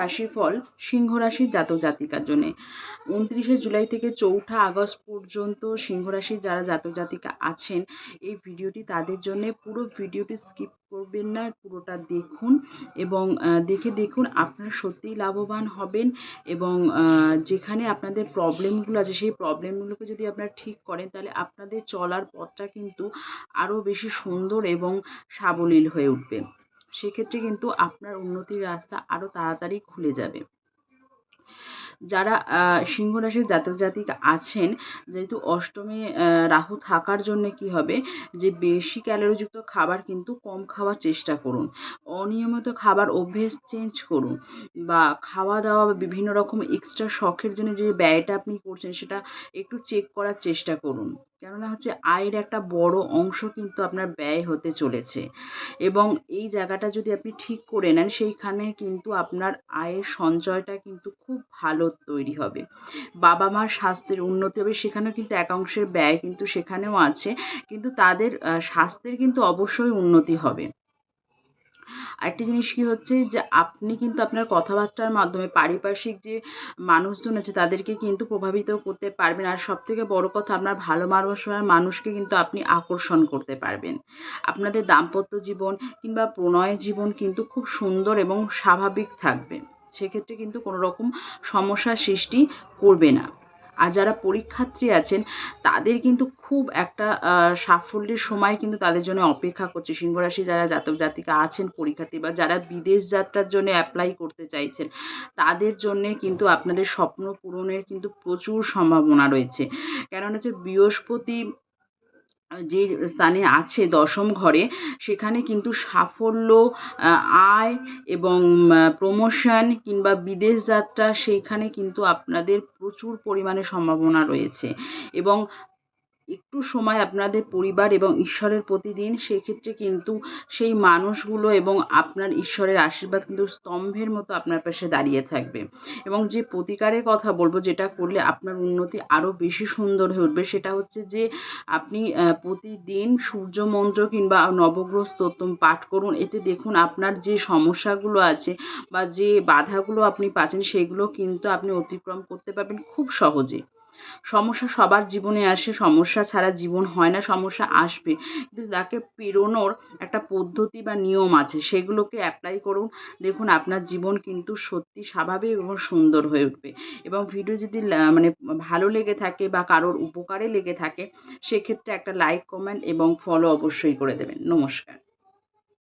রাশিফল সিংহ রাশির জাতক জাতিকার জন্য। উনত্রিশে জুলাই থেকে চৌঠা আগস্ট পর্যন্ত সিংহ রাশির যারা জাতক জাতিকা আছেন, এই ভিডিওটি তাদের জন্য পুরো ভিডিওটি স্কিপ করবেন না, পুরোটা দেখুন এবং দেখে দেখুন আপনারা সত্যিই লাভবান হবেন এবং যেখানে আপনাদের প্রবলেমগুলো আছে, সেই প্রবলেমগুলোকে যদি আপনারা ঠিক করেন, তাহলে আপনাদের চলার পথটা কিন্তু আরও বেশি সুন্দর এবং সাবলীল হয়ে উঠবে। সেক্ষেত্রে কিন্তু আপনার উন্নতির রাস্তা আরও তাড়াতাড়ি খুলে যাবে। যারা সিংহ রাশির জাতক জাতিকা আছেন, যেহেতু অষ্টমে রাহু থাকার জন্য কি হবে? যে বেশি ক্যালোরিযুক্ত খাবার কিন্তু কম খাওয়ার চেষ্টা করুন। অনিয়মিত খাবার অভ্যেস চেঞ্জ করুন বা খাওয়া দাওয়া বা বিভিন্ন রকম এক্সট্রা শখের জন্য যে ব্যয়টা আপনি করছেন, সেটা একটু চেক করার চেষ্টা করুন। কেননা হচ্ছে আয়ের একটা বড় অংশ কিন্তু আপনার ব্যয় হতে চলেছে। এবং এই জায়গাটা যদি আপনি ঠিক করে নেন, সেইখানে কিন্তু আপনার আয়ের সঞ্চয়টা কিন্তু খুব ভালো তৈরি হবে। বাবা মার স্বাস্থ্যের উন্নতি হবে, সেখানেও কিন্তু এক অংশের ব্যয় কিন্তু সেখানেও আছে, কিন্তু তাদের স্বাস্থ্যের কিন্তু অবশ্যই উন্নতি হবে। আরেকটি জিনিস কি হচ্ছে যে, আপনি কিন্তু আপনার কথাবার্তার মাধ্যমে পারিপার্শ্বিক যে মানুষজন আছে, তাদেরকে কিন্তু প্রভাবিত করতে পারবেন। আর সব থেকে বড় কথা, আপনার ভালো মানুষের মানুষকে কিন্তু আপনি আকর্ষণ করতে পারবেন। আপনাদের দাম্পত্য জীবন কিংবা প্রণয় জীবন কিন্তু খুব সুন্দর এবং স্বাভাবিক থাকবে। সেক্ষেত্রে কিন্তু কোনো রকম সমস্যার সৃষ্টি করবে না। আর যারা পরীক্ষার্থী আছেন, তাদের কিন্তু খুব একটা সাফল্যের সময় কিন্তু তাদের জন্য অপেক্ষা করছে। সিংহ রাশি যারা জাতক জাতিকা আছেন পরীক্ষার্থী বা যারা বিদেশ যাত্রার জন্য অ্যাপ্লাই করতে চাইছেন, তাদের জন্যে কিন্তু আপনাদের স্বপ্ন পূরণের কিন্তু প্রচুর সম্ভাবনা রয়েছে। কেননা হচ্ছে বৃহস্পতি যে স্থানে আছে দশম ঘরে, সেখানে কিন্তু সাফল্য আয় এবং প্রমোশন কিংবা বিদেশ যাত্রা, সেইখানে কিন্তু আপনাদের প্রচুর পরিমাণে সম্ভাবনা রয়েছে। এবং একটু সময় আপনাদের পরিবার এবং ঈশ্বরের প্রতি দিন সেক্ষেত্রে কিন্তু সেই মানুষগুলো এবং আপনার ঈশ্বরের আশীর্বাদ কিন্তু স্তম্ভের মতো আপনার পাশে দাঁড়িয়ে থাকবে। এবং যে প্রতিকারের কথা বলব, যেটা করলে আপনার উন্নতি আরও বেশি সুন্দর হয়ে উঠবে, সেটা হচ্ছে যে আপনি প্রতিদিন সূর্য মন্ত্র কিংবা নবগ্রহ স্তোত্র পাঠ করুন। এতে দেখুন আপনার যে সমস্যাগুলো আছে বা যে বাধাগুলো আপনি পাচ্ছেন, সেগুলো কিন্তু আপনি অতিক্রম করতে পারবেন খুব সহজে। সমস্যা সবার জীবনে আসে, সমস্যা ছাড়া জীবন হয় না, সমস্যা আসবে। কিন্তু তাকে পেরোনোর একটা পদ্ধতি বা নিয়ম আছে, সেগুলোকে অ্যাপ্লাই করুন। দেখুন, আপনার জীবন কিন্তু সত্যি স্বাভাবিক এবং সুন্দর হয়ে উঠবে। এবং ভিডিও যদি মানে ভালো লেগে থাকে বা কারোর উপকারে লেগে থাকে, সেক্ষেত্রে একটা লাইক কমেন্ট এবং ফলো অবশ্যই করে দেবেন। নমস্কার।